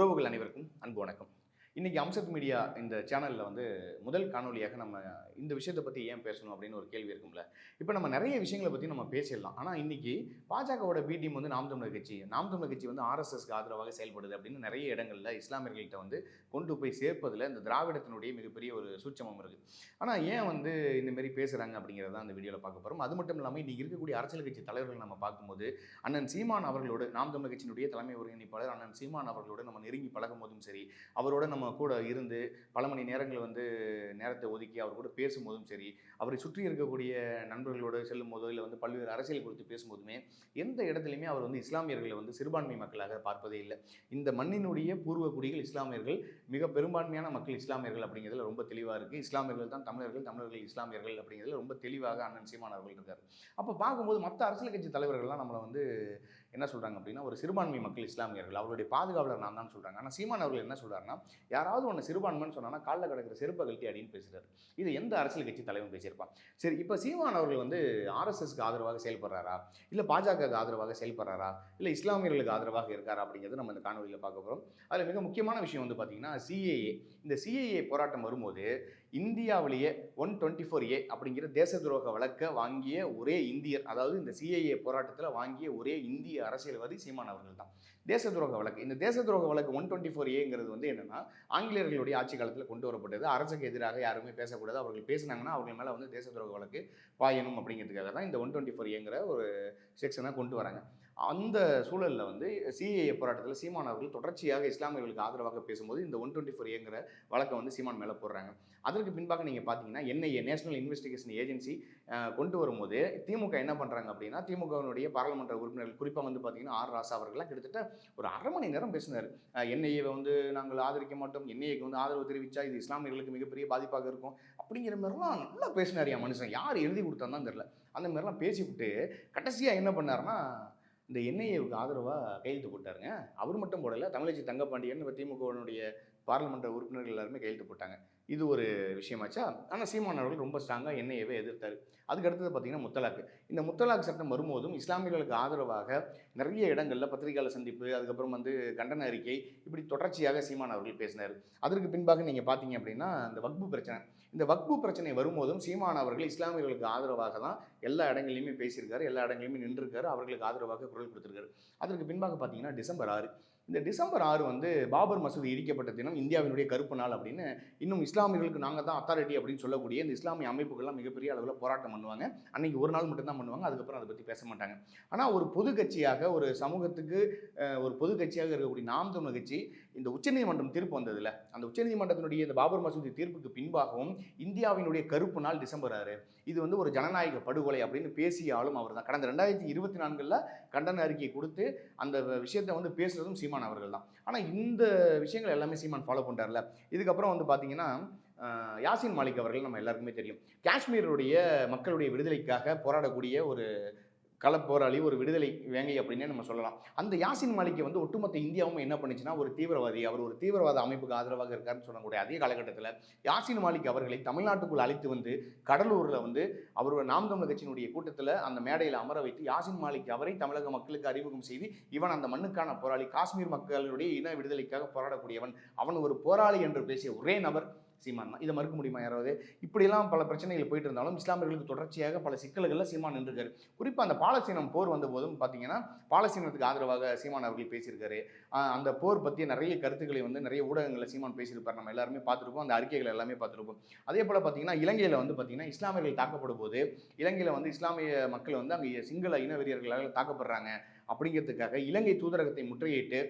உறவுகள் அனைவருக்கும் அன்பு வணக்கம். இன்றைக்கி அம்சத் மீடியா இந்த சேனலில் வந்து முதல் காணொலியாக நம்ம இந்த விஷயத்தை பற்றி ஏன் பேசணும் அப்படின்னு ஒரு கேள்வி இருக்கும்ல. இப்போ நம்ம நிறைய விஷயங்களை பற்றி நம்ம பேசிடலாம். ஆனால் இன்றைக்கி பாஜகவோட பி டீம் வந்து நாம் தமிழர் கட்சி. நாம் தமிழர் கட்சி வந்து ஆர்எஸ்எஸ்க்கு ஆதரவாக செயல்படுது அப்படின்னு நிறைய இடங்களில் இஸ்லாமியர்கள்ட்ட வந்து கொண்டு போய் சேர்ப்பதில் இந்த திராவிடத்தினுடைய மிகப்பெரிய ஒரு சூட்சமம் இருக்குது ஆனால் ஏன் வந்து இந்தமாரி பேசுகிறாங்க அப்படிங்கிறத அந்த வீடியோவில் பார்க்க போகிறோம் அது மட்டும் இல்லாமல் இன்றைக்கி இருக்கக்கூடிய அரசியல் கட்சி தலைவர்கள் நம்ம பார்க்கும்போது அண்ணன் சீமான் அவர்களோடு நாம் தமிழர் கட்சியினுடைய தலைமை ஒருங்கிணைப்பாளர் அண்ணன் சீமான் அவர்களோடு நம்ம நெருங்கி பழகும் போதும் சரி அவரோட நம்ம கூட இருந்து பல மணி நேரங்கள் வந்து நேரத்தை ஒதுக்கி அவர் கூட பேசும்போதும் சரி அவரை சுற்றி இருக்கக்கூடிய நண்பர்களோடு செல்லும் போதோ இல்லை வந்து பல்வேறு அரசியல் குறித்து பேசும்போதுமே எந்த இடத்துலையுமே அவர் வந்து இஸ்லாமியர்களை வந்து சிறுபான்மை மக்களாக பார்ப்பதே இல்லை. இந்த மண்ணினுடைய பூர்வ குடிகள் இஸ்லாமியர்கள் மிக பெரும்பான்மையான மக்கள் இஸ்லாமியர்கள் அப்படிங்கிறதுல ரொம்ப தெளிவாக இருக்குது இஸ்லாமியர்கள் தான் தமிழர்கள் தமிழர்கள் இஸ்லாமியர்கள் அப்படிங்கிறதுல ரொம்ப தெளிவாக அண்ணன் சீமானவர்கள் இருக்கார். அப்போ பார்க்கும்போது மற்ற அரசியல் கட்சி தலைவர்கள்லாம் நம்மளை வந்து என்ன சொல்கிறாங்க அப்படின்னா ஒரு சிறுபான்மை மக்கள் இஸ்லாமியர்கள் அவருடைய பாதுகாவலர் நான் தான் சொல்கிறாங்க ஆனால் சீமான் அவர்கள் என்ன சொல்கிறாருன்னா யாராவது ஒன்று சிறுபான்மைன்னு சொன்னால் காலில் கிடக்கிற செருப்பை கழட்டி அப்படின்னு பேசுகிறார் இது எந்த அரசியல் கட்சி தலைவன் பேசியிருப்பான்? சரி இப்போ சீமான் அவர்கள் வந்து ஆர்எஸ்எஸ்க்கு ஆதரவாக செயல்படுறாரா? இல்லை பாஜகவுக்கு ஆதரவாக செயல்படுறாரா? இல்லை இஸ்லாமியர்களுக்கு ஆதரவாக இருக்காரா அப்படிங்கிறது நம்ம இந்த காணொலியில் பார்க்க போகிறோம் அதில் மிக முக்கியமான விஷயம் வந்து பார்த்தீங்கன்னா சிஏஏ இந்த சிஏஏ போராட்டம் வரும்போது இந்தியாவிலேயே ஒன் டுவெண்ட்டி ஃபோர் ஏ அப்படிங்கிற தேச துரோக வழக்கை வாங்கிய ஒரே இந்தியர் அதாவது இந்த சிஏஏ போராட்டத்தில் வாங்கிய ஒரே இந்திய அரசியல்வாதி சீமான் அவர்கள் தான். தேச துரோக வழக்கு. இந்த தேச துரோக வழக்கு ஒன் டுவெண்ட்டி ஃபோர் ஏங்கிறது வந்து என்னன்னா ஆங்கிலேயர்களுடைய ஆட்சி காலத்தில் கொண்டு வரப்பட்டது. அரசுக்கு எதிராக யாருமே பேசக்கூடாது. அவர்கள் பேசினாங்கன்னா அவர்கள் மேலே வந்து தேச துரோக வழக்கு பாயணும் அப்படிங்கிறதுக்காக தான் இந்த ஒன் டுவெண்ட்டி ஃபோர் ஏங்கிற ஒரு செக்ஷனை கொண்டு வராங்க. அந்த சூழலில் வந்து சிஏஏ போராட்டத்தில் சீமான் அவர்கள் தொடர்ச்சியாக இஸ்லாமியர்களுக்கு ஆதரவாக பேசும்போது இந்த ஒன் டுவெண்ட்டி ஃபோர் ஏங்கிற வழக்கை வந்து சீமான் மேலே போடுறாங்க. அதற்கு பின்பாக நீங்கள் பார்த்தீங்கன்னா என்ஐஏ நேஷனல் இன்வெஸ்டிகேஷன் ஏஜென்சி கொண்டு வரும்போது திமுக என்ன பண்ணுறாங்க அப்படின்னா திமுகவினுடைய பாராளுமன்ற உறுப்பினர்கள் குறிப்பாக வந்து பார்த்தீங்கன்னா ஆர் ராசா அவர்கள்லாம் கிட்டத்தட்ட ஒரு அரை மணி நேரம் பேசினார். என்ஐஏவை வந்து நாங்கள் ஆதரிக்க மாட்டோம். என்ஐஏக்கு வந்து ஆதரவு தெரிவித்தா இது இஸ்லாமியர்களுக்கு மிகப்பெரிய பாதிப்பாக இருக்கும். அப்படிங்கிற மாதிரிலாம் நல்லா பேசினார் என் மனுஷன். யார் எழுதி கொடுத்தான்னு தெரில அந்த மாதிரிலாம் பேசிவிட்டு கடைசியாக என்ன பண்ணாருன்னா இந்த என்ஐஏவுக்கு ஆதரவாக கையெழுத்து போட்டாருங்க. அவர் மட்டும் போடலை தமிழச்சி தங்கப்பாண்டியன் இப்போ திமுகவினுடைய பாராளுமன்ற உறுப்பினர்கள் எல்லாருமே கையெழுத்து போட்டாங்க. இது ஒரு விஷயமாச்சா? ஆனால் சீமான் அவர்கள் ரொம்ப ஸ்ட்ராங்காக என்ஐஏவை எதிர்த்தார். அதுக்கு அடுத்தது பார்த்தீங்கன்னா முத்தலாக்கு. இந்த முத்தலாக் சட்டம் வரும்போதும் இஸ்லாமியர்களுக்கு ஆதரவாக நிறைய இடங்களில் பத்திரிகையாளர் சந்திப்பு அதுக்கப்புறம் வந்து கண்டன அறிக்கை இப்படி தொடர்ச்சியாக சீமான் அவர்கள் பேசினார். அதற்கு பின்பாக நீங்கள் பார்த்தீங்க அப்படின்னா இந்த வக்பு பிரச்சனை. இந்த வக்பு பிரச்சனை வரும்போதும் சீமான் அவர்கள் இஸ்லாமியர்களுக்கு ஆதரவாக தான் எல்லா இடங்களிலுமே பேசியிருக்காரு எல்லா இடங்களிலுமே நின்றுருக்காரு அவர்களுக்கு ஆதரவாக குரல் கொடுத்துருக்காரு. அதற்கு பின்பாக பார்த்தீங்கன்னா டிசம்பர் ஆறு. இந்த டிசம்பர் ஆறு வந்து பாபர் மசூதி இடிக்கப்பட்ட தினம் இந்தியாவினுடைய கருப்பு நாள் அப்படின்னு இன்னும் இஸ்லாமியர்களுக்கு நாங்கள் தான் அத்தாரிட்டி அப்படின்னு சொல்லக்கூடிய இந்த இஸ்லாமிய அமைப்புகள்லாம் மிகப்பெரிய அளவில் போராட்டம் பண்ணுவாங்க. அன்னைக்கு ஒரு நாள் மட்டும்தான் பண்ணுவாங்க அதுக்கப்புறம் அதை பற்றி பேச மாட்டாங்க. ஆனால் ஒரு பொது கட்சியாக ஒரு சமூகத்துக்கு ஒரு பொது கட்சியாக இருக்கக்கூடிய நாம் தமிழ் கட்சி இந்த உச்சநீதிமன்றம் தீர்ப்பு வந்ததில்ல அந்த உச்சநீதிமன்றத்தினுடைய இந்த பாபர் மசூதி தீர்ப்புக்கு பின்பாகவும் இந்தியாவினுடைய கருப்பு நாள் டிசம்பர் ஆறு. இது வந்து ஒரு ஜனநாயக படுகொலை அப்படின்னு பேசிய ஆளும் அவர் தான். கடந்த ரெண்டாயிரத்தி இருபத்தி நான்கில் கண்டன அறிக்கை கொடுத்து அந்த விஷயத்தை வந்து பேசுகிறதும் சீமான் அவர்கள் தான். ஆனால் இந்த விஷயங்கள் எல்லாமே சீமான் ஃபாலோ பண்ணுறாருல இதுக்கப்புறம் வந்து பார்த்தீங்கன்னா யாசின் மாலிக் அவர்கள் நம்ம எல்லாருக்குமே தெரியும். காஷ்மீருடைய மக்களுடைய விடுதலைக்காக போராடக்கூடிய ஒரு களப்போராளி ஒரு விடுதலை வேங்கை அப்படின்னே நம்ம சொல்லலாம். அந்த யாசின் மாலிக்கை வந்து ஒட்டுமொத்த இந்தியாவும் என்ன பண்ணுச்சுன்னா ஒரு தீவிரவாதி அவர் ஒரு தீவிரவாத அமைப்புக்கு ஆதரவாக இருக்காருன்னு சொல்லக்கூடிய அதே காலகட்டத்தில் யாசின் மாலிக் அவர்களை தமிழ்நாட்டுக்குள் அழைத்து வந்து கடலூரில் வந்து அவர் நாம் தமிழர் கட்சியினுடைய கூட்டத்தில் அந்த மேடையில் அமர வைத்து யாசின் மாலிக் அவரை தமிழக மக்களுக்கு அறிமுகம் செய்து இவன் அந்த மண்ணுக்கான போராளி காஷ்மீர் மக்களுடைய இன விடுதலைக்காக போராடக்கூடியவன். அவன் ஒரு போராளி என்று பேசிய ஒரே நபர் சீமான் தான். இதை மறுக்க முடியுமா யாராவது? இப்படியெல்லாம் பல பிரச்சனைகள் போயிட்டு இருந்தாலும் இஸ்லாமியர்களுக்கு தொடர்ச்சியாக பல சிக்கல்களில் சீமான் நின்றுருக்காரு. குறிப்பாக அந்த பாலஸ்தீனம் போர் வந்த போதும் பார்த்தீங்கன்னா பாலஸ்தீனத்துக்கு ஆதரவாக சீமான் அவர்கள் பேசியிருக்காரு. அந்த போர் பற்றிய நிறைய கருத்துக்களை வந்து நிறைய ஊடகங்களில் சீமான் பேசியிருப்பார். நம்ம எல்லாருமே பார்த்துருப்போம். அந்த அறிக்கைகள் எல்லாமே பார்த்துருப்போம். அதே போல் பார்த்தீங்கன்னா இலங்கையில் வந்து பார்த்தீங்கன்னா இஸ்லாமியர்கள் தாக்கப்படும் போது இலங்கையில் வந்து இஸ்லாமிய மக்கள் வந்து அங்கே சிங்கள இனவெறியர்களால் தாக்கப்படுறாங்க. அப்படிங்கிறதுக்காக இலங்கை தூதரகத்தை முற்றுகையிட்டு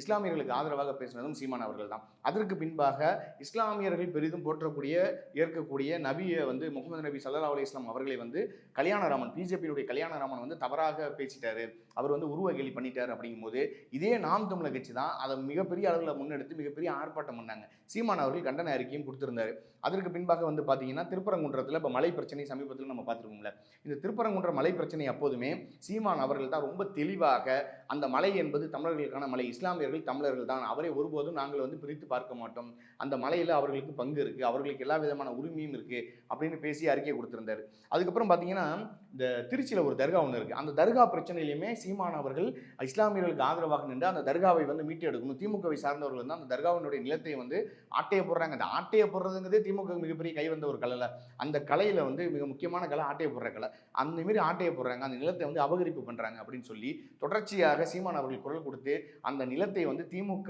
இஸ்லாமியர்களுக்கு ஆதரவாக பேசினதும் சீமான் அவர்கள் தான் அதற்கு பின்பாக இஸ்லாமியர்கள் பெரிதும் போற்றக்கூடிய ஏற்கக்கூடிய நபியை வந்து முகமது நபி சல்லா அலி இஸ்லாம் அவர்களை வந்து கல்யாணராமன் பிஜேபியினுடைய கல்யாணராமன் வந்து தவறாக பேசிட்டாரு. அவர் வந்து உருவ கேலி பண்ணிட்டார் அப்படிங்கும்போது இதே நாம் தமிழர் கட்சி தான் அதை மிகப்பெரிய அளவில் முன்னெடுத்து மிகப்பெரிய ஆர்ப்பாட்டம் பண்ணாங்க. சீமான் அவர்கள் கண்டன அறிக்கையும் கொடுத்திருந்தாரு. அதற்கு பின்பாக வந்து பார்த்தீங்கன்னா திருப்பரங்குன்றத்தில் இப்போ மலை பிரச்சனை சமீபத்தில் நம்ம பார்த்துருக்கோம்ல இந்த திருப்பரங்குன்ற மலை பிரச்சனை அப்போதுமே சீமான் அவர்கள் தான் ரொம்ப தெளிவாக அந்த மலை என்பது தமிழர்களுக்கான மலை. இஸ்லாமியர்கள் தமிழர்கள் தான். அவரை ஒருபோதும் நாங்கள் வந்து பிரித்து பார்க்க மாட்டோம். அந்த மலையில் அவர்களுக்கு பங்கு இருக்குது அவர்களுக்கு எல்லா விதமான உரிமையும் இருக்குது அப்படின்னு பேசி அறிக்கை கொடுத்துருந்தார். அதுக்கப்புறம் பார்த்தீங்கன்னா இந்த திருச்சியில் ஒரு தர்கா ஒன்று இருக்குது அந்த தர்கா பிரச்சனையிலுமே சீமான் அவர்கள் இஸ்லாமியர்களுக்கு ஆதரவாக நின்று அந்த தர்காவை வந்து மீட்டு எடுக்கணும். திமுகவை சார்ந்தவர்கள் வந்து அந்த தர்காவினுடைய நிலத்தை வந்து ஆட்டையை போடுறாங்க. அந்த ஆட்டையை போடுறதுங்கிறதே திமுக மிகப்பெரிய கை வந்த ஒரு கலையில் அந்த கலையில் வந்து மிக முக்கியமான கலை ஆட்டையை போடுற கலை. அந்த மாரி ஆட்டையை போடுறாங்க. அந்த நிலத்தை வந்து அபகரிப்பு பண்ணுறாங்க அப்படின்னு சொல்லி தொடர்ச்சியாக சீமான் அவர்கள் குரல் கொடுத்து அந்த நிலத்தை வந்து திமுக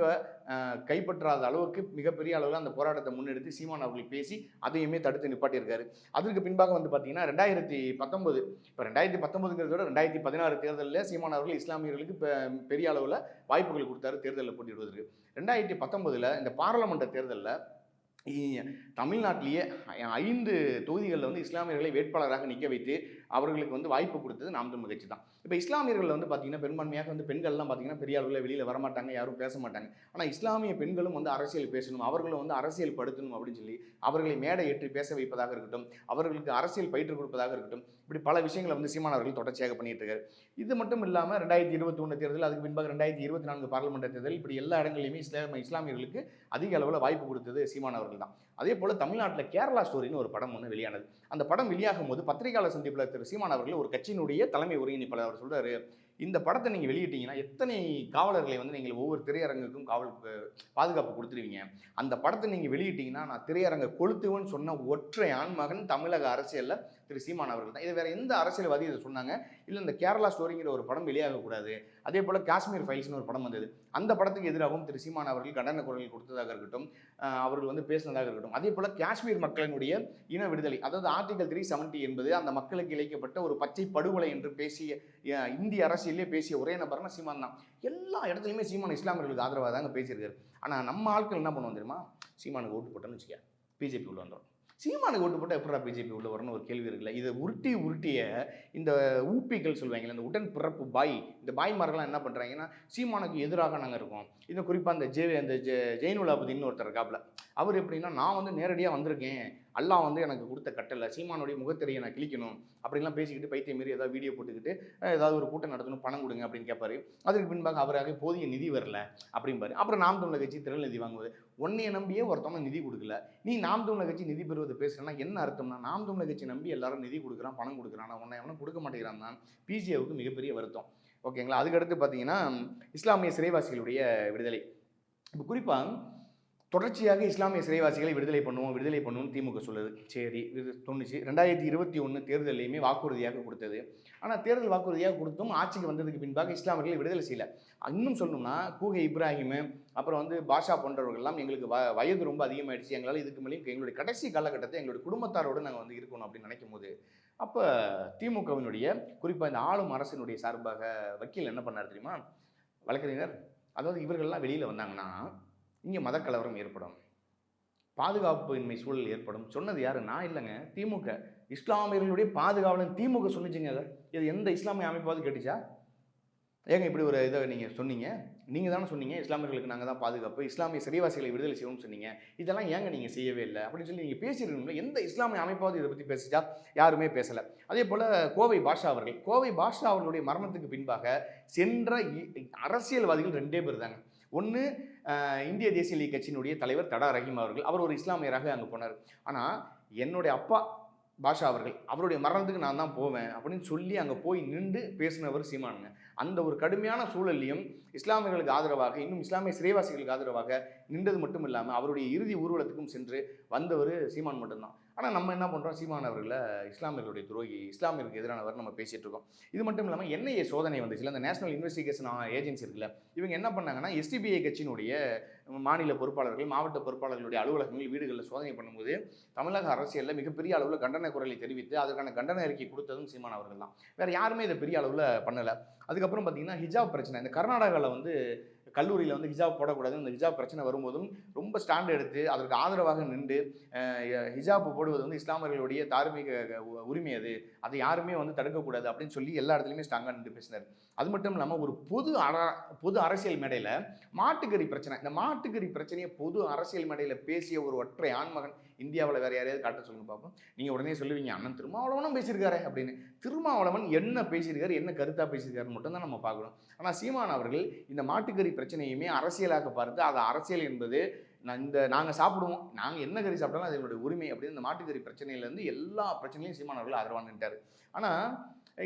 கைப்பற்றாத அளவுக்கு மிகப்பெரிய அளவில் அந்த போராட்டத்தை முன்னெடுத்து சீமான் அவர்கள் பேசி அதையுமே தடுத்து நிப்பாட்டியிருக்காரு. அதற்கு பின்பாக வந்து பார்த்தீங்கன்னா ரெண்டாயிரத்தி பத்தொன்பது இப்போ ரெண்டாயிரத்தி பத்தொன்பதுங்கிறத விட ரெண்டாயிரத்தி பதினாறு தேர்தலில் சீமான் அவர்கள் இஸ்லாமியர்களுக்கு பெ- பெரிய அளவில் வாய்ப்புகள் கொடுத்தாரு தேர்தலில் போட்டியிடுவதற்கு. ரெண்டாயிரத்தி பத்தொன்பதில் இந்த பாராளுமன்ற தேர்தலில் தமிழ்நாட்டிலேயே ஐந்து தொகுதிகளில் வந்து இஸ்லாமியர்களை வேட்பாளராக நிற்க வைத்து அவர்களுக்கு வந்து வாய்ப்பு கொடுத்தது நாம் தமிழ் கட்சி தான். இப்போ இஸ்லாமியர்கள் வந்து பார்த்தீங்கன்னா பெரும்பான்மையாக வந்து பெண்கள்லாம் பார்த்தீங்கன்னா பெரிய அளவில் வெளியில் வரமாட்டாங்க யாரும் பேச மாட்டாங்க. ஆனால் இஸ்லாமிய பெண்களும் வந்து அரசியல் பேசணும் அவர்களும் வந்து அரசியல் படுத்தணும் அப்படின்னு சொல்லி அவர்களை மேடை ஏற்றி பேச வைப்பதாக இருக்கட்டும் அவர்களுக்கு அரசியல் பயிற்று கொடுப்பதாக இருக்கட்டும் இப்படி பல விஷயங்களை வந்து சீமானவர்கள் தொடர்ச்சியாக பண்ணிட்டு இருக்காரு. இது மட்டும் இல்லாமல் ரெண்டாயிரத்தி இருபத்தி ஒன்று தேர்தல் அதுக்கு பின்பாக ரெண்டாயிரத்தி இருபத்தி நான்கு பாராளுமன்ற தேர்தல் இப்படி எல்லா இடங்களிலுமே இஸ்லாம இஸ்லாமியர்களுக்கு அதிக அளவில் வாய்ப்பு கொடுத்தது சீமான் அவர்கள் தான். அதே போல் தமிழ்நாட்டில் கேரளா ஸ்டோரின்னு ஒரு படம் ஒன்று வெளியானது. அந்த படம் வெளியாகும் போது பத்திரிகையாளர் சந்திப்பில் திரு சீமான் அவர்கள் ஒரு கட்சியினுடைய தலைமை ஒருங்கிணைப்பாளர் அவர் சொல்றாரு. இந்த படத்தை நீங்கள் வெளியிட்டீங்கன்னா எத்தனை காவலர்களை வந்து நீங்கள் ஒவ்வொரு திரையரங்குக்கும் காவல் பாதுகாப்பு கொடுத்துருவீங்க? அந்த படத்தை நீங்கள் வெளியிட்டீங்கன்னா நான் திரையரங்க கொளுத்துவேன்னு சொன்ன ஒற்றை ஆண்மகன் தமிழக அரசியலில் திரு சீமான் அவர்கள் தான். இது வேறு எந்த அரசியல்வாதி இதை சொன்னாங்க? இல்லை இந்த கேரளா ஸ்டோரிங்கிற ஒரு படம் வெளியாகக்கூடாது. அதே போல் காஷ்மீர் ஃபைல்ஸ்னு ஒரு படம் வந்தது. அந்த படத்துக்கு எதிராகவும் திரு சீமான் அவர்கள் கண்டன குரல் கொடுத்ததாக இருக்கட்டும் அவர்கள் வந்து பேசினதாக இருக்கட்டும். அதே போல் காஷ்மீர் மக்களினுடைய இன விடுதலை அதாவது ஆர்டிகல் த்ரீ செவன்ட்டி என்பது அந்த மக்களுக்கு இழைக்கப்பட்ட ஒரு பச்சை படுகொலை என்று பேசிய இந்திய அரசியல் பேசிய ஒரே நபர்னா சீமான் தான். எல்லா இடத்துலையுமே சீமான் இஸ்லாமியர்களுக்கு ஆதரவாக தாங்க பேசியிருக்காரு. ஆனால் நம்ம ஆட்கள் என்ன பண்ணுவோம் தெரியுமா? சீமானுக்கு ஓட்டு போட்டோன்னு வச்சுக்க பிஜேபி உள்ள வந்துடும் சீமானுக்கு ஓட்டு போட்டால் எப்படா பிஜேபி உள்ள வரணும்னு ஒரு கேள்வி இருக்குல்ல? இதை உருட்டி உருட்டிய இந்த ஊப்பிகள் சொல்லுவாங்கல்ல இந்த உடன் பிறப்பு பாய் இந்த பாய்மார்கள்லாம் என்ன பண்ணுறாங்கன்னா சீமானுக்கு எதிராக நாங்கள் இருக்கோம். இது குறிப்பாக அந்த ஜே அந்த ஜெ ஜெயினுலாபுதின்னு ஒருத்தர் இருக்காப்புல. அவர் எப்படின்னா நான் வந்து நேரடியாக வந்திருக்கேன். அல்லாஹ் வந்து எனக்கு கொடுத்த கட்டளை சீமானுடைய முகத்திரையை நான் கிழிக்கணும் அப்படின்லாம் பேசிக்கிட்டு பைத்தியம் மாரி ஏதாவது வீடியோ போட்டுக்கிட்டு ஏதாவது ஒரு கூட்டம் நடத்தணும் பணம் கொடுங்க அப்படின்னு கேட்பாரு அதுக்கு பின்பாக அவராக போதிய நிதி வரல அப்படிம்பாரு. அப்புறம் நாம் தமிழக கட்சி திரள் நிதி வாங்குவது உன்னைய நம்பியே ஒருத்தவங்க நிதி கொடுக்கல. நீ நாம் தமிழக கட்சி நிதி பெறுவது பேசுகிறேன்னா என்ன அர்த்தம்னா நாம் தமிழக கட்சி நம்பி எல்லாரும் நிதி கொடுக்குறான் பணம் கொடுக்குறான் உன்னை எவனும் கொடுக்க மாட்டேங்கிறான் தான் பிஜேவுக்கு மிகப்பெரிய வருத்தம். ஓகேங்களா? அதுக்கடுத்து பார்த்தீங்கன்னா இஸ்லாமிய சிறைவாசிகளுடைய விடுதலை. இப்போ குறிப்பாக தொடர்ச்சியாக இஸ்லாமிய சிறைவாசிகளை விடுதலை பண்ணுவோம் விடுதலை பண்ணுவோம்னு திமுக சொல்லுது. சரி இது தோணுச்சு ரெண்டாயிரத்தி இருபத்தி ஒன்று தேர்தலையுமே வாக்குறுதியாக கொடுத்தது. ஆனால் தேர்தல் வாக்குறுதியாக கொடுத்தும் ஆட்சிக்கு வந்ததுக்கு பின்பாக இஸ்லாமியர்களை விடுதலை செய்யல. இன்னும் சொல்லணும்னா கூகை இப்ராஹிம் அப்புறம் வந்து பாஷா போன்றவர்கள்லாம் எங்களுக்கு வ வயது ரொம்ப அதிகமாயிடுச்சு. எங்களால் இதுக்கு மேலேயும் எங்களுடைய கடைசி காலகட்டத்தை எங்களுடைய குடும்பத்தாரோடு நாங்கள் வந்து இருக்கணும் அப்படின்னு நினைக்கும் போது அப்போ திமுகவினுடைய குறிப்பாக இந்த ஆளும் அரசினுடைய சார்பாக வக்கீல் என்ன பண்ணார் தெரியுமா? வழக்கறிஞர் அதாவது இவர்கள்லாம் வெளியில் வந்தாங்கன்னா இங்கே மதக்கலவரம் ஏற்படும். பாதுகாப்பு இன்மை சூழல் ஏற்படும். சொன்னது யார்? நான் இல்லைங்க. திமுக. இஸ்லாமியர்களுடைய பாதுகாவலன் திமுக சொன்னிச்சுங்க. அதை இது எந்த இஸ்லாமிய அமைப்பாவது கேட்டுச்சா? ஏங்க இப்படி ஒரு இதை நீங்கள் சொன்னீங்க? நீங்கள் தானே சொன்னீங்க இஸ்லாமியர்களுக்கு நாங்கள் தான் பாதுகாப்பு இஸ்லாமிய சிறைவாசிகளை விடுதலை செய்யணும்னு சொன்னீங்க. இதெல்லாம் ஏங்க நீங்கள் செய்யவே இல்லை? அப்படின்னு சொல்லி நீங்கள் பேசியிருக்கீங்களா எந்த இஸ்லாமிய அமைப்பாவது இதை பற்றி பேசிச்சா? யாருமே பேசலை. அதே போல் கோவை பாஷா அவர்கள் கோவை பாஷா அவர்களுடைய மரணத்துக்கு பின்பாக சென்ற இ- அரசியல்வாதிகள் ரெண்டே பேர் தாங்க. ஒன்று இந்திய தேசிய லீக் கட்சியினுடைய தலைவர் தடா ரஹீம் அவர்கள் அவர் ஒரு இஸ்லாமியராக அங்கே போனார். ஆனால் என்னுடைய அப்பா பாஷா அவர்கள் அவருடைய மரணத்துக்கு நான் தான் போவேன் அப்படின்னு சொல்லி அங்கே போய் நின்று பேசினவர் சீமானுங்க. அந்த ஒரு கடுமையான சூழல்லையும் இஸ்லாமியர்களுக்கு ஆதரவாக இன்னும் இஸ்லாமிய சிறைவாசிகளுக்கு ஆதரவாக நின்றது மட்டும் இல்லாமல் அவருடைய இறுதி ஊர்வலத்துக்கும் சென்று வந்தவர் சீமான் மட்டும்தான். ஆனால் நம்ம என்ன பண்ணுறோம் சீமான் அவர்களை இஸ்லாமியர்களுடைய துரோகி இஸ்லாமியருக்கு எதிரானவர் நம்ம பேசிகிட்டு இருக்கோம். இது மட்டும் இல்லாமல் என்ஐஏ சோதனை வந்துச்சுல அந்த நேஷனல் இன்வெஸ்டிகேஷன் ஏஜென்சி இருக்குல்ல இவங்க என்ன பண்ணாங்கன்னா எஸ்டிபிஐ கட்சியினுடைய மாநில பொறுப்பாளர்கள் மாவட்ட பொறுப்பாளர்களுடைய அலுவலகங்கள் வீடுகளில் சோதனை பண்ணும்போது தமிழக அரசியலில் மிகப்பெரிய அளவில் கண்டன குரலை தெரிவித்து அதற்கான கண்டன அறிக்கை கொடுத்ததும் சீமான் அவர்கள் தான். வேறு யாருமே இதை பெரிய அளவில் பண்ணலை. அதுக்கப்புறம் பார்த்தீங்கன்னா ஹிஜாப் பிரச்சனை இந்த கர்நாடகாவில் வந்து கல்லூரியில் வந்து ஹிஜாப் போடக்கூடாது. அந்த ஹிஜாப் பிரச்சனை வரும்போதும் ரொம்ப ஸ்டாண்ட் எடுத்து அதற்கு ஆதரவாக நின்று ஹிஜாப் போடுவது வந்து இஸ்லாமியர்களுடைய தார்மீக உ- உரிமை அது. அதை யாருமே வந்து தடுக்கக்கூடாது அப்படின்னு சொல்லி எல்லா இடத்துலையுமே ஸ்ட்ராங்காக நின்று பேசினார். அது மட்டும் இல்லாமல் ஒரு பொது பொது அரசியல் மேடையில் மாட்டுக்கறி பிரச்சனை. இந்த மாட்டுக்கறி பிரச்சனையை பொது அரசியல் மேடையில் பேசிய ஒரு ஒற்றை ஆண்மகன் இந்தியாவில் வேறு யாரையாவது காட்ட சொல்லுங்க பார்ப்போம் நீங்கள் உடனே சொல்லுவீங்க அண்ணன் திருமாவளவனும் பேசியிருக்காரு அப்படின்னு. திருமாவளவன் என்ன பேசியிருக்காரு என்ன கருத்தாக பேசியிருக்காருன்னு மட்டும் தான் நம்ம பார்க்கணும். ஆனால் சீமான் அவர்கள் இந்த மாட்டுக்கறி பிரச்சனையுமே அரசியலாக பார்த்து அது அரசியல் என்பது நான் இந்த நாங்கள் சாப்பிடுவோம் நாங்கள் என்ன கறி சாப்பிட்டாலும் அது எங்களுடைய உரிமை அப்படின்னு இந்த மாட்டுக்கறி பிரச்சனையிலேருந்து எல்லா பிரச்சனையும் சீமான் அவர்கள் ஆதரவாக ஆனால்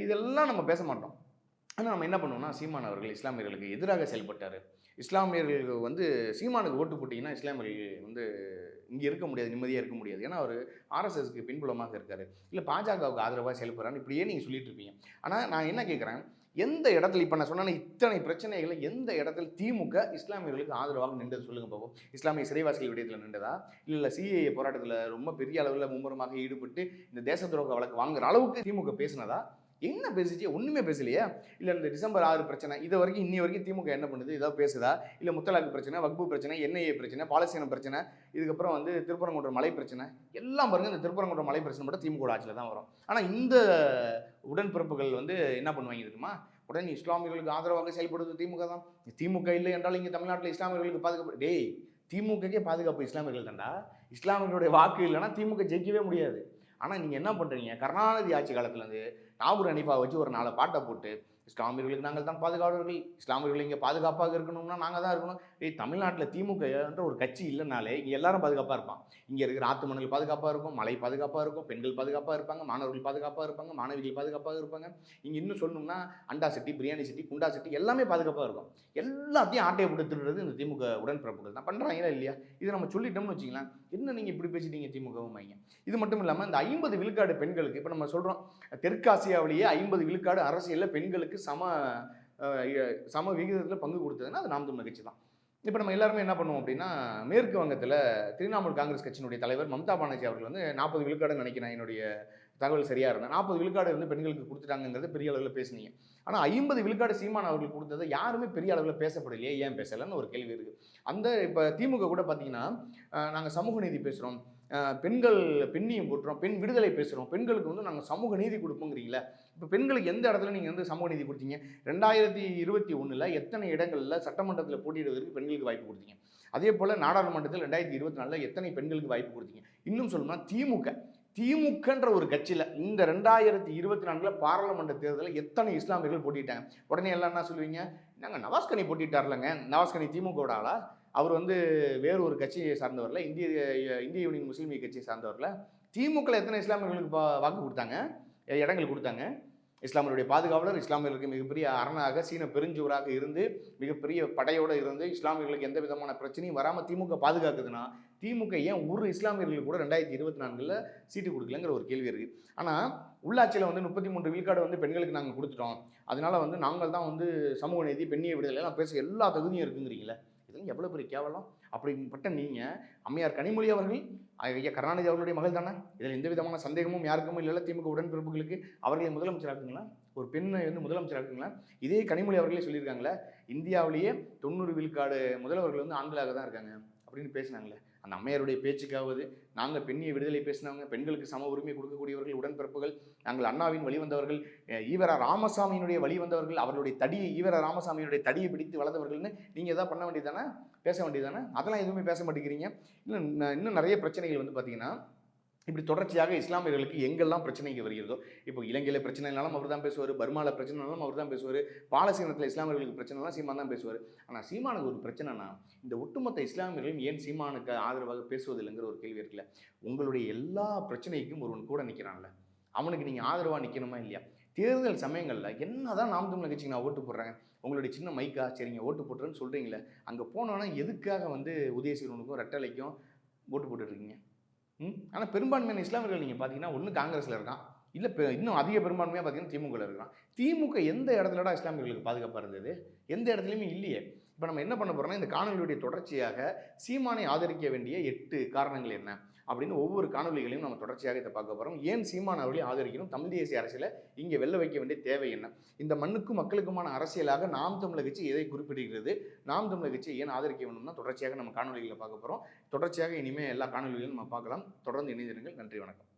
இதெல்லாம் நம்ம பேச மாட்டோம். ஆனால் நம்ம என்ன பண்ணுவோம்னா சீமான் அவர்கள் இஸ்லாமியர்களுக்கு எதிராக செயல்பட்டார். இஸ்லாமியர்களுக்கு வந்து சீமானுக்கு ஓட்டு போட்டிங்கன்னா இஸ்லாமியர்கள் வந்து இங்கே இருக்க முடியாது நிம்மதியாக இருக்க முடியாது. ஏன்னா அவர் ஆர்எஸ்எஸ்க்கு பின்புலமாக இருக்கார். இல்லை பாஜகவுக்கு ஆதரவாக செயல்படுறான்னு இப்படியே நீங்கள் சொல்லிட்டு இருப்பீங்க. ஆனால் நான் என்ன கேட்குறேன் எந்த இடத்துல இப்போ நான் சொன்ன இத்தனை பிரச்சனைகளை எந்த இடத்துல திமுக இஸ்லாமியர்களுக்கு ஆதரவாக நின்றது சொல்லுங்கள் பாப்போம் இஸ்லாமிய சிறைவாசிகள் விடயத்தில் நின்றதா? இல்லை சிஏஏ போராட்டத்தில் ரொம்ப பெரிய அளவில் மும்முரமாக ஈடுபட்டு இந்த தேச துரோக வழக்கு வாங்குற அளவுக்கு திமுக பேசினதா? என்ன பேசிச்சு? ஒன்றுமே பேசலையே. இல்லை இந்த டிசம்பர் ஆறு பிரச்சனை இது வரைக்கும் இன்னி வரைக்கும் திமுக என்ன பண்ணுது? ஏதாவது பேசுதா? இல்லை முத்தலாக்கு பிரச்சனை வக்பு பிரச்சனை என்ஐஏ பிரச்சனை பாலஸ்தீனம் பிரச்சனை இதுக்கப்புறம் வந்து திருப்பரங்குன்றம் மலை பிரச்சனை எல்லாம் பாருங்க இந்த திருப்பரங்குன்றம் மலை பிரச்சனை மட்டும் திமுக ஆட்சியில் தான் வரும். ஆனால் இந்த உடன்பிறப்புகள் வந்து என்ன பண்ணுவாங்க இருக்குமா உடனே இஸ்லாமியர்களுக்கு ஆதரவாக செயல்படுவது திமுக தான். திமுக இல்லை என்றால் இங்கே தமிழ்நாட்டில் இஸ்லாமியர்களுக்கு பாதுகாப்பு டேய் திமுகக்கே பாதுகாப்பு இஸ்லாமியர்கள் தான்டா. இஸ்லாமியர்களுடைய வாக்கு இல்லைன்னா திமுக ஜெயிக்கவே முடியாது. ஆனால் நீங்கள் என்ன பண்ணுறீங்க கருணாநிதி ஆட்சி காலத்துலேருந்து நாகூர் அனிஃபா வச்சு ஒரு நாலு பாட்டை போட்டு இஸ்லாமியர்களுக்கு நாங்கள் தான் பாதுகாவலர்கள். இஸ்லாமியர்கள் இங்கே பாதுகாப்பாக இருக்கணும்னா நாங்கள் தான் இருக்கணும். ஏய் தமிழ்நாட்டில் திமுக என்ற ஒரு கட்சி இல்லைனாலே இங்கே எல்லாரும் பாதுகாப்பாக இருப்பான். இங்கே இருக்கிற ஆத்து மணல் பாதுகாப்பாக இருக்கும் மலை பாதுகாப்பாக இருக்கும் பெண்கள் பாதுகாப்பாக இருப்பாங்க மாணவர்கள் பாதுகாப்பாக இருப்பாங்க மாணவிகள் பாதுகாப்பாக இருப்பாங்க. இங்கே இன்னும் சொல்லணும்னா அண்டா சட்டி பிரியாணி சட்டி குண்டா சிட்டி எல்லாமே பாதுகாப்பாக இருக்கும். எல்லாத்தையும் ஆட்டையை போட்டு இந்த திமுக உடன்பிறப்புகள் தான். பண்ணுறாங்களா இல்லையா? இதை நம்ம சொல்லிட்டோம்னு வச்சிங்களேன் என்ன நீங்கள் இப்படி பேசிட்டீங்க திமுகவும் மைங்க இது மட்டும் இல்லாமல் இந்த ஐம்பது விழுக்காடு பெண்களுக்கு இப்போ நம்ம சொல்கிறோம் தெற்காசியாவிலேயே ஐம்பது விழுக்காடு அரசியலில் பெண்களுக்கு சம சம விகிதத்தில் பங்கு கொடுத்ததுன்னா அது நாம் தமிழ் கட்சி தான். இப்போ நம்ம எல்லாருமே என்ன பண்ணுவோம் அப்படின்னா மேற்கு வங்கத்தில் திரிணாமுல் காங்கிரஸ் கட்சியினுடைய தலைவர் மம்தா பானர்ஜி அவர்கள் வந்து நாற்பது விழுக்காடுன்னு நினைக்கிறேன் என்னுடைய தகவல் சரியாக இருந்தால் நாற்பது விழுக்காடு வந்து பெண்களுக்கு கொடுத்துட்டாங்கிறது பெரிய அளவில் பேசுனீங்க. ஆனால் ஐம்பது விழுக்காடு சீமான் அவர்கள் கொடுத்ததை யாருமே பெரிய அளவில் பேசப்படலையே? ஏன் பேசலைன்னு ஒரு கேள்வி இருக்குது அந்த இப்போ திமுக கூட பார்த்தீங்கன்னா நாங்கள் சமூக நீதி பேசுகிறோம் பெண்கள் பெண்ணியம் போட்டுறோம் பெண் விடுதலை பேசுகிறோம் பெண்களுக்கு வந்து நாங்கள் சமூக நீதி கொடுப்போங்கிறீங்களா இப்போ பெண்களுக்கு எந்த இடத்துல நீங்கள் வந்து சமூக நீதி கொடுத்தீங்க? ரெண்டாயிரத்தி இருபத்தி ஒன்றில் எத்தனை இடங்களில் சட்டமன்றத்தில் போட்டியிடுவதற்கு பெண்களுக்கு வாய்ப்பு கொடுத்தீங்க? அதே போல் நாடாளுமன்றத்தில் ரெண்டாயிரத்தி இருபத்தி நாலில் எத்தனை பெண்களுக்கு வாய்ப்பு கொடுத்தீங்க? இன்னும் சொல்லணும்னா திமுக. திமுகன்ற ஒரு கட்சியில் இந்த ரெண்டாயிரத்தி இருபத்தி நான்கில் பாராளுமன்ற தேர்தலில் எத்தனை இஸ்லாமியர்கள் போட்டிட்டாங்க உடனே எல்லாம் என்ன சொல்லுவீங்க? நாங்கள் நவாஸ்கனி போட்டிட்டார்லங்க. நவாஸ்கனி திமுகவோட ஆளா? அவர் வந்து வேறு ஒரு கட்சியை சார்ந்தவரில் இந்திய இந்திய யூனியன் முஸ்லீம் லீக் கட்சியை சார்ந்தவரில் திமுகவில் எத்தனை இஸ்லாமியர்களுக்கு வாக்கு கொடுத்தாங்க இடங்கள் கொடுத்தாங்க. இஸ்லாமியருடைய பாதுகாவலர் இஸ்லாமியர்களுக்கு மிகப்பெரிய அரணாக சீன பெருஞ்சுவராக இருந்து மிகப்பெரிய படையோடு இருந்து இஸ்லாமியர்களுக்கு எந்த விதமான பிரச்சனையும் வராமல் திமுக பாதுகாக்குதுன்னா திமுக ஏன் ஒரு இஸ்லாமியர்களுக்கு கூட ரெண்டாயிரத்தி இருபத்தி நான்கில் சீட்டு கொடுக்கலங்கிற ஒரு கேள்வி இருக்குது ஆனால் உள்ளாட்சியில் வந்து முப்பத்தி மூன்று விழுக்காடு வந்து பெண்களுக்கு நாங்கள் கொடுத்துட்டோம். அதனால வந்து நாங்கள் தான் வந்து சமூக நீதி பெண்ணிய விடுதலை எல்லாம் பேச எல்லா தகுதியும் இருக்குங்கிறீங்களே பேசுறது எவ்வளோ பெரிய கேவலம்? அப்படிப்பட்ட நீங்கள் அம்மையார் கனிமொழி அவர்கள் ஐயா கருணாநிதி அவர்களுடைய மகள் தானே? இதில் எந்த விதமான சந்தேகமும் யாருக்கும் இல்லை. திமுக உடன்பிறப்புகளுக்கு அவர்களை முதலமைச்சராக்குங்களா ஒரு பெண்ணை வந்து முதலமைச்சராக்குங்களா இதே கனிமொழி அவர்களே சொல்லியிருக்காங்களே இந்தியாவிலேயே தொண்ணூறு விழுக்காடு முதல்வர்கள் வந்து ஆண்களாக தான் இருக்காங்க அப்படின்னு பேசினாங்களே. அந்த அம்மையாருடைய பேச்சுக்காவது நாங்கள் பெண்ணிய விடுதலை பேசினவங்க பெண்களுக்கு சம உரிமை கொடுக்கக்கூடியவர்கள் உடன்பிறப்புகள் நாங்கள் அண்ணாவின் வழி வந்தவர்கள் ஈவரா ராமசாமியினுடைய வழி வந்தவர்கள் அவர்களுடைய தடியை ஈவரா ராமசாமியினுடைய தடியை பிடித்து வளர்ந்தவர்கள்னு நீங்கள் எதாவது பண்ண வேண்டியதானே பேச வேண்டியதானே அதெல்லாம் எதுவுமே பேச மாட்டேங்கிறீங்க. இன்னும் இன்னும் நிறைய பிரச்சனைகள் வந்து பார்த்தீங்கன்னா இப்படி தொடர்ச்சியாக இஸ்லாமியர்களுக்கு எங்கெல்லாம் பிரச்சனைக்கு வருகிறதோ இப்போ இலங்கையில் பிரச்சனைனாலும் அவர் தான் பேசுவார் பர்மாவில் பிரச்சனைனாலும் அவர் தான் பேசுவார் பாலஸ்தீனத்தில் இஸ்லாமியர்களுக்கு பிரச்சனைலாம் சீமான் தான் பேசுவார். ஆனால் சீமானுக்கு ஒரு பிரச்சனைனா இந்த ஒட்டுமொத்த இஸ்லாமியர்களும் ஏன் சீமானுக்கு ஆதரவாக பேசுவதில்லைங்கிற ஒரு கேள்வி இருக்குல்ல? உங்களுடைய எல்லா பிரச்சனைக்கும் ஒருவன் கூட நிற்கிறான்ல அவனுக்கு நீங்கள் ஆதரவாக நிற்கணுமா இல்லையா? தேர்தல் சமயங்களில் என்னதான் நாம் தமிழ் கட்சிக்கு நான் ஓட்டு போடுறேன் உங்களுடைய சின்ன மைக்கா சரிங்க ஓட்டு போட்டுறேன்னு சொல்கிறீங்களே அங்கே போனோன்னா எதுக்காக வந்து உதயசீரனுக்கும் ரெட்டலைக்கும் ஓட்டு போட்டுட்ருக்கீங்க ஆனால் பெரும்பான்மையான இஸ்லாமியர்கள் நீங்கள் பார்த்தீங்கன்னா ஒன்று காங்கிரஸில் இருக்கான். இல்லை பெ இன்னும் அதிக பெரும்பான்மையாக பார்த்தீங்கன்னா திமுகவில் இருக்கான். திமுக எந்த இடத்துலடா இஸ்லாமியர்களுக்கு பாதுகாப்பாக இருந்தது எந்த இடத்துலையுமே இல்லையே. இப்போ நம்ம என்ன பண்ண போகிறோம்னா இந்த காணொலியுடைய தொடர்ச்சியாக சீமானை ஆதரிக்க வேண்டிய எட்டு காரணங்கள் என்ன? அப்படின்னு ஒவ்வொரு காணொலிகளையும் நம்ம தொடர்ச்சியாக இதை பார்க்க போகிறோம் ஏன் சீமான் அவர்களை ஆதரிக்கணும்? தமிழ் தேசிய அரசியலை இங்கே வெல்ல வைக்க வேண்டிய தேவை என்ன? இந்த மண்ணுக்கும் மக்களுக்குமான அரசியலாக நாம் தமிழர் கட்சி எதை குறிப்பிடுகிறது? நாம் தமிழர் கட்சி ஏன் ஆதரிக்க வேணும்னா தொடர்ச்சியாக நம்ம காணொலிகளை பார்க்க போகிறோம் தொடர்ச்சியாக இனிமேல் எல்லா காணொலிகளையும் நம்ம பார்க்கலாம். தொடர்ந்து இணைந்திருங்கள். நன்றி வணக்கம்.